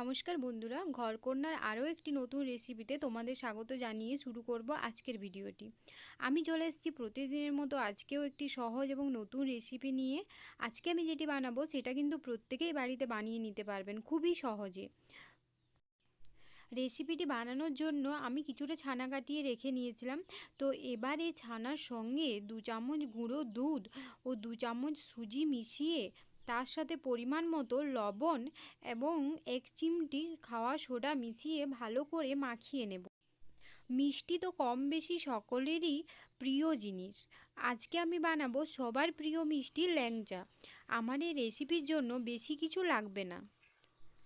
নমস্কার বন্ধুরা, ঘরকন্যার আরও একটি নতুন রেসিপিতে তোমাদের স্বাগত জানিয়ে শুরু করব আজকের ভিডিওটি। আমি চলে এসেছি প্রতিদিনের মতো আজকেও একটি সহজ এবং নতুন রেসিপি নিয়ে। আজকে আমি যেটি বানাবো, সেটা কিন্তু প্রত্যেকেই বাড়িতে বানিয়ে নিতে পারবেন, খুবই সহজে। রেসিপিটি বানানোর জন্য আমি কিছুটা ছানা কাটিয়ে রেখে নিয়েছিলাম। তো এবার এই ছানার সঙ্গে দু চামচ গুঁড়ো দুধ ও দু চামচ সুজি মিশিয়ে তার সাথে পরিমাণ মতো লবণ এবং এক চিমটি খাওয়া সোডা মিশিয়ে ভালো করে মাখিয়ে নেব। মিষ্টি তো কম বেশি সকলেরই প্রিয় জিনিস। আজকে আমি বানাবো সবার প্রিয় মিষ্টি ল্যাংচা। আমার এই রেসিপির জন্য বেশি কিছু লাগবে না।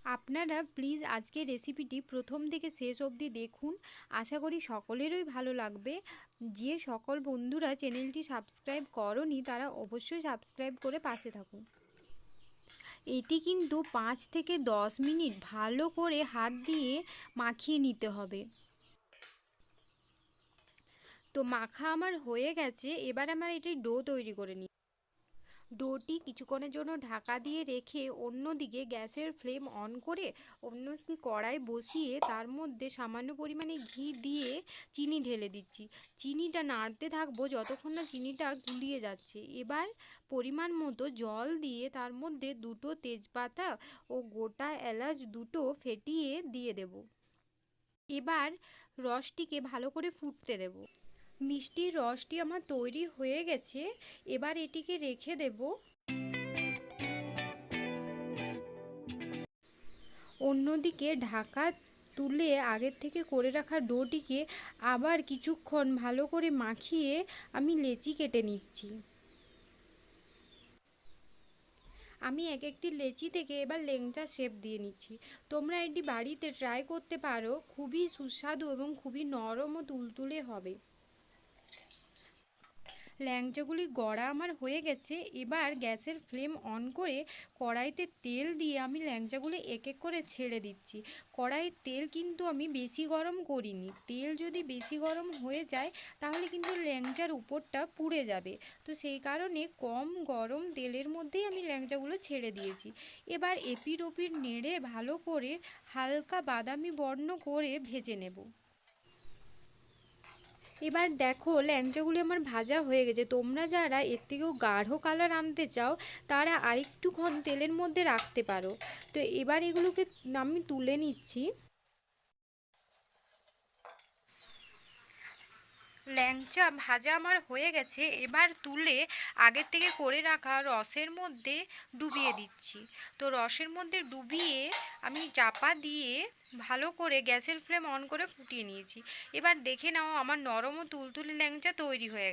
আপনারা প্লিজ আজকে রেসিপিটি প্রথম থেকে শেষ অবধি দেখুন। আশা করি সকলেরই ভালো লাগবে। যে সকল বন্ধুরা চ্যানেলটি সাবস্ক্রাইব করনি তারা অবশ্যই সাবস্ক্রাইব করে পাশে থাকুন। এটি কিন্তু পাঁচ থেকে দশ মিনিট ভালো করে হাত দিয়ে মাখিয়ে নিতে হবে। তো মাখা আমার হয়ে গেছে, এবার আমার এটি ডো তৈরি করে নিই ডোটি কিছুক্ষণের জন্য ঢাকা দিয়ে রেখে অন্যদিকে গ্যাসের ফ্লেম অন করে অন্য একটি কড়াই বসিয়ে তার মধ্যে সামান্য পরিমাণে ঘি দিয়ে চিনি ঢেলে দিচ্ছি। চিনিটা নাড়তে থাকব যতক্ষণ না চিনিটা গুলিয়ে যাচ্ছে। এবার পরিমাণ মতো জল দিয়ে তার মধ্যে দুটো তেজপাতা ও গোটা এলাচ দুটো ফেটিয়ে দিয়ে দেব। এবার রসটিকে ভালো করে ফুটতে দেব। মিষ্টির রসটি আমার তৈরি হয়ে গেছে, এবার এটিকে রেখে দেব। অন্যদিকে ঢাকা তুলে আগের থেকে করে রাখা ডোটিকে আবার কিছুক্ষণ ভালো করে মাখিয়ে আমি লেচি কেটে নিচ্ছি। আমি এক একটি লেচি থেকে এবার লেংচা শেপ দিয়ে নিচ্ছি। তোমরা এটি বাড়িতে ট্রাই করতে পারো, খুবই সুস্বাদু এবং খুবই নরম ও তুলতুলে হবে। ল্যাংচাগুলি গড়া আমার হয়ে গেছে, এবার গ্যাসের ফ্লেম অন করে কড়াইতে তেল দিয়ে আমি ল্যাংচাগুলি এক এক করে ছেড়ে দিচ্ছি। কড়াইয়ের তেল কিন্তু আমি বেশি গরম করিনি। তেল যদি বেশি গরম হয়ে যায়, তাহলে কিন্তু ল্যাংচার উপরটা পুড়ে যাবে। তো সেই কারণে কম গরম তেলের মধ্যেই আমি ল্যাংচাগুলো ছেড়ে দিয়েছি। এবার এপির ওপির নেড়ে ভালো করে হালকা বাদামি বর্ণ করে ভেজে নেব। এবার দেখো ল্যাংচাগুলি আমার ভাজা হয়ে গেছে। তোমরা যারা এর থেকেও গাঢ় কালার আনতে চাও, তারা আরেকটুক্ষণ তেলের মধ্যে রাখতে পারো। তো এবার এগুলোকে আমি তুলে নিচ্ছি। ল্যাংচা ভাজা আমার হয়ে গেছে, এবার তুলে আগের থেকে করে রাখা রসের মধ্যে ডুবিয়ে দিচ্ছি। তো রসের মধ্যে ডুবিয়ে আমি চাপা দিয়ে ভালো করে গ্যাসের ফ্লেম অন করে ফুটিয়ে নিয়েছি। এবার দেখে নাও আমার নরম ও তুলতুলে ল্যাংচা তৈরি হয়ে